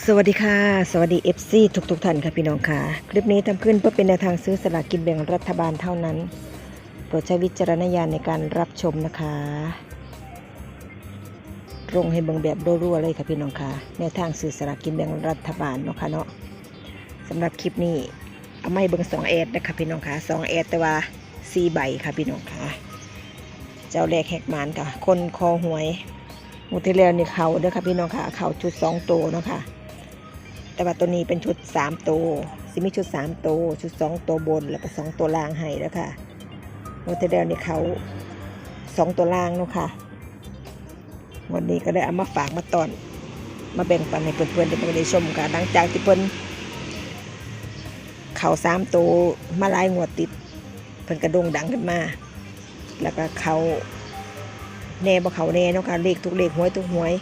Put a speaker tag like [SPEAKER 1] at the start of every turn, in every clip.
[SPEAKER 1] สวัสดีค่ะ สวัสดี FC ทุกทุกท่านค่ะพี่น้องค่ะ คลิปนี้ทำขึ้นเพื่อเป็นแนวทางซื้อสลากกินแบ่งรัฐบาลเท่านั้น โปรดใช้วิจารณญาณในการรับชมนะคะลงให้เบิ่งแบบรัวๆเลยค่ะพี่น้องค่ะ แนวทางซื้อสลากกินแบ่งรัฐบาลเนาะค่ะเนาะสำหรับคลิปนี้เอาไม่เบิ่งสองแอดนะคะพี่น้องค่ะสองแอดแต่ว่าสี่ใบค่ะพี่น้องค่ะ เจ้าแรกแหกมานค่ะ คนคอหวยมูที่แล้วนี่เขาเด้อค่ะพี่น้องค่ะเขาชุดสองตัวเนาะค่ะ แต่ว่าตัวนี้เป็นชุดสามตัวสิมีชุดสามตัวชุดสองตัวบนแล้วก็สองตัวล่างให้แล้วค่ะหมูที่แล้วนี่เขาสองตัวล่างเนาะค่ะวันนี้ก็ได้เอามาฝากมาตอน มาแบ่งปันให้เพื่อนๆได้ไปได้ชมค่ะ หลังจากที่เพิ่อนเขาสามตัวมาลายงวดติดเพิ่นกระโดงดังขึ้นมา แล้วก็เขาแน่บ่เขาแน่เนาะค่ะเลขทุกเลขหวยทุกหวย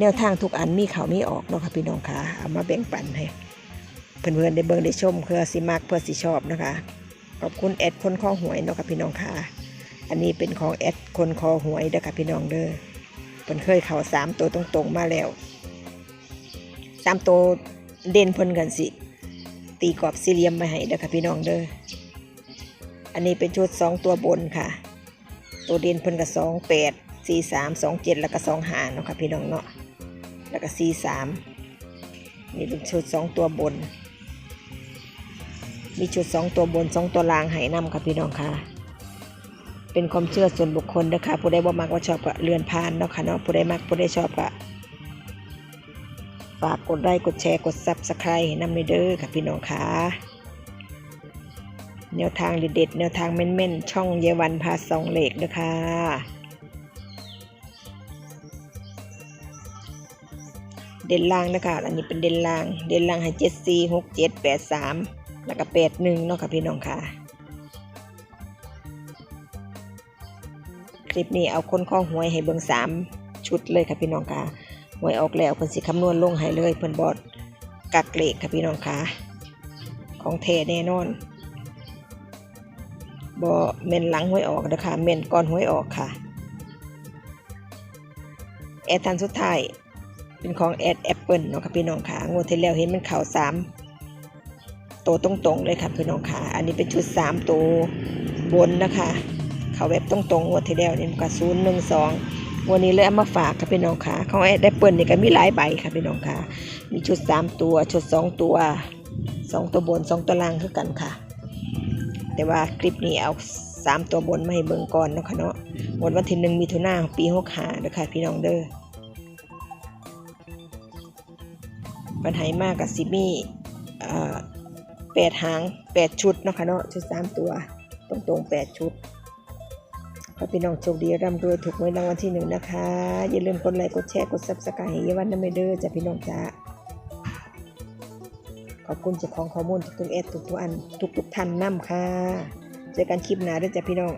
[SPEAKER 1] แนวทางทุกอันมีเขามีออกเนาะค่ะพี่น้องค่ะเอามาแบ่งปันให้เพื่อนๆได้เบิ่งได้ชมเพื่อสิมักเพื่อสิชอบนะคะขอบคุณแอดคนคอหวยเนาะค่ะพี่น้องค่ะ อันนี้เป็นของแอดคนคอหวยเด้อค่ะพี่น้องเด้อเพิ่นเคยเข้าสามตัวตรงๆมาแล้วสามตัวเด่นพิ่นกันสิ ตีกรอบสี่เหลี่ยมมาให้เด้อค่ะพี่น้องเด้ออันนี้เป็นชุดสองตัวบนค่ะ ตัวเด่นพิ่นกับสองแปด สี่สามสองเจ็ดแล้วก็สองหาเนาะค่ะพี่น้องเนาะแล้วก็สี่สามนี่เป็นชุดสองตัวบน มีชุดสองตัวบนสองตัวล่างให้นำค่ะพี่น้องค่ะ เป็นความเชื่อส่วนบุคคลนะคะผู้ใดบ่มักว่าชอบก็เลื่อนผ่านเนาะค่ะเนาะผู้ใดมักผู้ใดชอบก็ฝากกดไลค์กดแชร์กดซับสไครต์ให้นำในเด้อค่ะพี่น้องค่ะแนวทางเด็ดๆแนวทางแม่นๆ ช่องเยวันพาสองเหล็กนะคะ เด่นล่างนะคะ อันนี้เป็นเด่นล่าง เด่นล่างให้เจ็ดสี่หกเจ็ดแปดสามแล้วก็แปดหนึ่งเนาะค่ะพี่น้องค่ะ คลิปนี้เอาคนข้องหวยให้เบิ่งสามชุดเลยค่ะพี่น้องค่ะ หวยออกแล้วเพิ่นสิคำนวณลงให้เลยเพิ่นบอดกักเลขค่ะพี่น้องค่ะ ของแท้แน่นอนบ่เม่นหลังหวยออกนะคะเม่นก่อนหวยออกค่ะแอทันสุดท้าย เป็นของแอดแอปเปิลเนาะค่ะพี่น้องค่ะงวดที่แล้วเห็นมันเข่าสามตัวตรงๆเลยค่ะพี่น้องค่ะ อันนี้เป็นชุดสามตัวบนนะคะ เขาแบบตรงๆงวดที่แล้วนี่มันก็ศูนย์หนึ่งสองวันนี้เลยเอามาฝากค่ะพี่น้องค่ะของแอดแอปเปิลนี่ก็มีหลายใบค่ะพี่น้องค่ะ มีชุดสามตัวชุดสองตัวสองตัวบนสองตัวล่างคือกันค่ะ แต่ว่าคลิปนี้เอาสามตัวบนมาให้เบิ่งก่อนเนาะคะเนาะหมดวันที่หนึ่งมีทุนาปีหกหาเด้อค่ะพี่น้องเด้อ ปัญหามากกับซิมี่แปดหางแปดชุดนะคะเนาะชุดสามตัวตรงตรงๆแปดชุดขอพี่น้องโชคดีร่ำรวยถูกหวยรางวัลที่หนึ่งนะคะ อย่าลืมกดไลค์กดแชร์กดซับสไครต์ให้ยาวันน้ำไม่เด้อจ้ะพี่น้องจ้าขอบคุณเจ้าของข้อมูลทุกๆเอดทุกๆอันทุกๆท่านนำค่ะ เจอกันคลิปหน้าด้วยจ้ะพี่น้อง